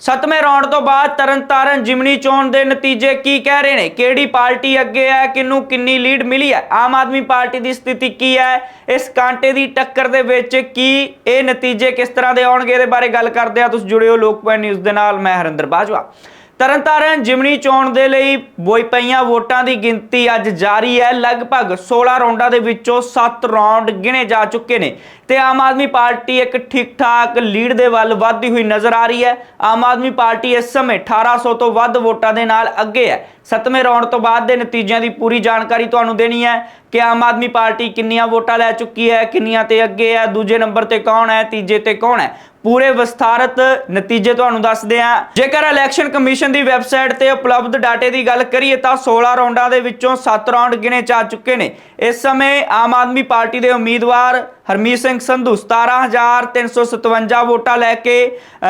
ਸੱਤਵੇਂ ਰਾਉਂਡ ਤੋਂ ਬਾਅਦ ਤਰਨਤਾਰਨ ਜਿਮਨੀ ਚੋਣ ਦੇ ਨਤੀਜੇ ਕੀ ਕਹਿ ਰਹੇ ਨੇ? ਕਿਹੜੀ ਪਾਰਟੀ ਅੱਗੇ ਹੈ? ਕਿੰਨੂੰ ਕਿੰਨੀ ਲੀਡ ਮਿਲੀ ਹੈ? ਆਮ ਆਦਮੀ ਪਾਰਟੀ ਦੀ ਸਥਿਤੀ ਕੀ ਹੈ? ਇਸ ਕਾਂਟੇ ਦੀ ਟੱਕਰ ਦੇ ਵਿੱਚ ਕੀ ਇਹ ਨਤੀਜੇ ਕਿਸ ਤਰ੍ਹਾਂ ਦੇ ਆਉਣਗੇ? ਇਹਦੇ ਬਾਰੇ ਗੱਲ ਕਰਦੇ ਆ ਤੁਸੀਂ ਜੁੜਿਓ ਲੋਕਪਾਲ ਨਿਊਜ਼ ਦੇ ਨਾਲ। ਮੈਂ ਹਰਿੰਦਰ ਬਾਜਵਾ। ਤਰਨਤਾਰਨ ਜਿਮਨੀ ਚੋਣ ਦੇ ਲਈ ਬੋਈ ਪਈਆਂ ਵੋਟਾਂ ਦੀ ਗਿਣਤੀ ਅੱਜ ਜਾਰੀ ਹੈ। ਲਗਭਗ 16 ਰਾਉਂਡਾਂ ਦੇ ਵਿੱਚੋਂ 7 ਰਾਉਂਡ ਗਿਣੇ ਜਾ ਚੁੱਕੇ ਨੇ ਤੇ ਆਮ ਆਦਮੀ ਪਾਰਟੀ ਇੱਕ ਠੀਕ ਠਾਕ ਲੀਡ ਦੇ ਵੱਲ ਵੱਧਦੀ ਹੋਈ ਨਜ਼ਰ ਆ ਰਹੀ ਹੈ। ਆਮ ਆਦਮੀ ਪਾਰਟੀ ਇਸ ਸਮੇਂ 1800 ਤੋਂ ਵੱਧ ਵੋਟਾਂ ਦੇ ਨਾਲ ਅੱਗੇ ਹੈ। ਸੱਤਵੇਂ ਰਾਉਂਡ ਤੋਂ ਬਾਅਦ ਦੇ ਨਤੀਜਿਆਂ ਦੀ ਪੂਰੀ ਜਾਣਕਾਰੀ ਤੁਹਾਨੂੰ ਦੇਣੀ ਹੈ ਕਿ ਆਮ ਆਦਮੀ ਪਾਰਟੀ ਕਿੰਨੀਆਂ ਵੋਟਾਂ ਲੈ ਚੁੱਕੀ ਹੈ, ਕਿੰਨੀਆਂ ਤੇ ਅੱਗੇ ਹੈ, ਦੂਜੇ ਨੰਬਰ ਤੇ ਕੌਣ ਹੈ, ਤੀਜੇ ਤੇ ਕੌਣ ਹੈ। ਪੂਰੇ ਵਿਸਥਾਰਤ ਨਤੀਜੇ ਤੁਹਾਨੂੰ ਦੱਸਦੇ ਹਾਂ। ਜੇਕਰ ਇਲੈਕਸ਼ਨ ਕਮਿਸ਼ਨ ਦੀ ਵੈਬਸਾਈਟ ਤੇ ਉਪਲਬਧ ਡਾਟੇ ਦੀ ਗੱਲ ਕਰੀਏ ਤਾਂ 16 ਰਾਉਂਡਾਂ ਦੇ ਵਿੱਚੋਂ 7 ਰਾਉਂਡ ਗਿਣੇ ਜਾ ਚੁੱਕੇ ਨੇ। ਇਸ ਸਮੇਂ ਆਮ ਆਦਮੀ ਪਾਰਟੀ ਦੇ ਉਮੀਦਵਾਰ ਹਰਮੀਤ ਸਿੰਘ ਸੰਧੂ 17357 ਵੋਟਾਂ ਲੈ ਕੇ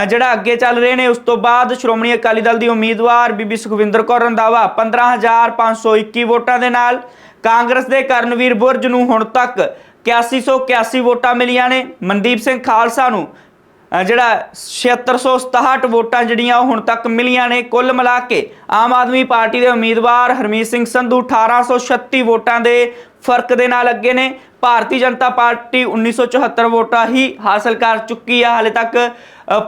ਜਿਹੜਾ ਅੱਗੇ ਚੱਲ ਰਹੇ ਨੇ, ਉਸ ਤੋਂ ਬਾਅਦ ਸ਼੍ਰੋਮਣੀ ਅਕਾਲੀ ਦਲ ਦੀ ਉਮੀਦਵਾਰ ਬੀਬੀ ਸੁਖਵਿੰਦਰ ਕੌਰ ਰੰਧਾਵਾ 15521 ਵੋਟਾਂ ਦੇ ਨਾਲ, ਕਾਂਗਰਸ ਦੇ ਕਰਨਵੀਰ ਬੁਰਜ ਨੂੰ ਹੁਣ ਤੱਕ 8181 ਵੋਟਾਂ ਮਿਲੀਆਂ ਨੇ। ਮਨਦੀਪ ਸਿੰਘ ਖਾਲਸਾ ਨੂੰ ਜਿਹੜਾ 7667 ਵੋਟਾਂ ਜਿਹੜੀਆਂ ਉਹ ਹੁਣ ਤੱਕ ਮਿਲੀਆਂ ਨੇ, ਕੁੱਲ ਮਿਲਾ ਕੇ ਆਮ ਆਦਮੀ ਪਾਰਟੀ ਦੇ ਉਮੀਦਵਾਰ ਹਰਮੀਤ ਸਿੰਘ ਸੰਧੂ 1836 ਵੋਟਾਂ ਦੇ ਫ਼ਰਕ ਦੇ ਨਾਲ ਅੱਗੇ ਨੇ। ਭਾਰਤੀ ਜਨਤਾ ਪਾਰਟੀ 1974 ਵੋਟਾਂ ਹੀ ਹਾਸਲ ਕਰ ਚੁੱਕੀ ਆ ਹਾਲੇ ਤੱਕ।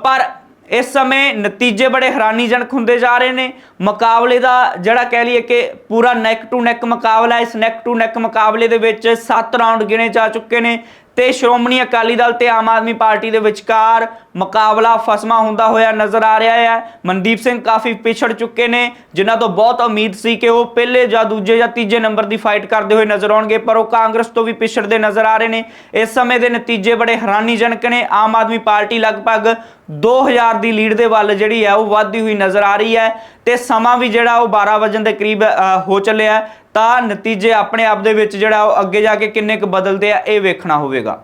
ਪਰ ਇਸ ਸਮੇਂ ਨਤੀਜੇ ਬੜੇ ਹੈਰਾਨੀਜਨਕ ਹੁੰਦੇ ਜਾ ਰਹੇ ਨੇ। ਮੁਕਾਬਲੇ ਦਾ ਜਿਹੜਾ ਕਹਿ ਲਈਏ ਕਿ ਪੂਰਾ ਨੈਕ ਟੂ ਨੈਕ ਮੁਕਾਬਲਾ ਇਸ ਨੈਕ ਟੂ ਨੈਕ ਮੁਕਾਬਲੇ ਦੇ ਵਿੱਚ 7 ਰਾਉਂਡ ਗਿਣੇ ਜਾ ਚੁੱਕੇ ਨੇ। ਤੇ ਸ਼੍ਰੋਮਣੀ ਅਕਾਲੀ ਦਲ ਤੇ ਆਮ ਆਦਮੀ ਪਾਰਟੀ ਦੇ ਵਿਚਕਾਰ ਮੁਕਾਬਲਾ ਫਸਮਾ ਹੁੰਦਾ ਹੋਇਆ ਨਜ਼ਰ ਆ ਰਿਹਾ ਹੈ। ਮਨਦੀਪ ਸਿੰਘ ਕਾਫੀ ਪਿਛੜ ਚੁੱਕੇ ਨੇ, ਜਿਨ੍ਹਾਂ ਤੋਂ ਬਹੁਤ ਉਮੀਦ ਸੀ ਕਿ ਉਹ ਪਹਿਲੇ ਜਾਂ ਦੂਜੇ ਜਾਂ ਤੀਜੇ ਨੰਬਰ ਦੀ ਫਾਈਟ ਕਰਦੇ ਹੋਏ ਨਜ਼ਰ ਆਉਣਗੇ, ਪਰ ਉਹ ਕਾਂਗਰਸ ਤੋਂ ਵੀ ਪਿਛੜਦੇ ਨਜ਼ਰ ਆ ਰਹੇ ਨੇ। ਇਸ ਸਮੇਂ ਦੇ ਨਤੀਜੇ ਬੜੇ ਹੈਰਾਨੀਜਨਕ ਨੇ। ਆਮ ਆਦਮੀ ਪਾਰਟੀ ਲਗਭਗ 2000 ਦੀ ਲੀਡ ਦੇ ਵੱਲ ਜਿਹੜੀ ਹੈ, ਉਹ ਵੱਧਦੀ ਹੋਈ ਨਜ਼ਰ ਆ ਰਹੀ ਹੈ ਤੇ ਸਮਾਂ ਵੀ ਜਿਹੜਾ ਉਹ 12 ਵਜੇ ਦੇ ਕਰੀਬ ਹੋ ਚੱਲਿਆ ਤਾਂ ਨਤੀਜੇ ਆਪਣੇ ਆਪ ਦੇ ਵਿੱਚ ਜਿਹੜਾ ਉਹ ਅੱਗੇ ਜਾ ਕੇ ਕਿੰਨੇ ਕੁ ਬਦਲਦੇ ਆ, ਇਹ ਵੇਖਣਾ ਹੋਵੇਗਾ।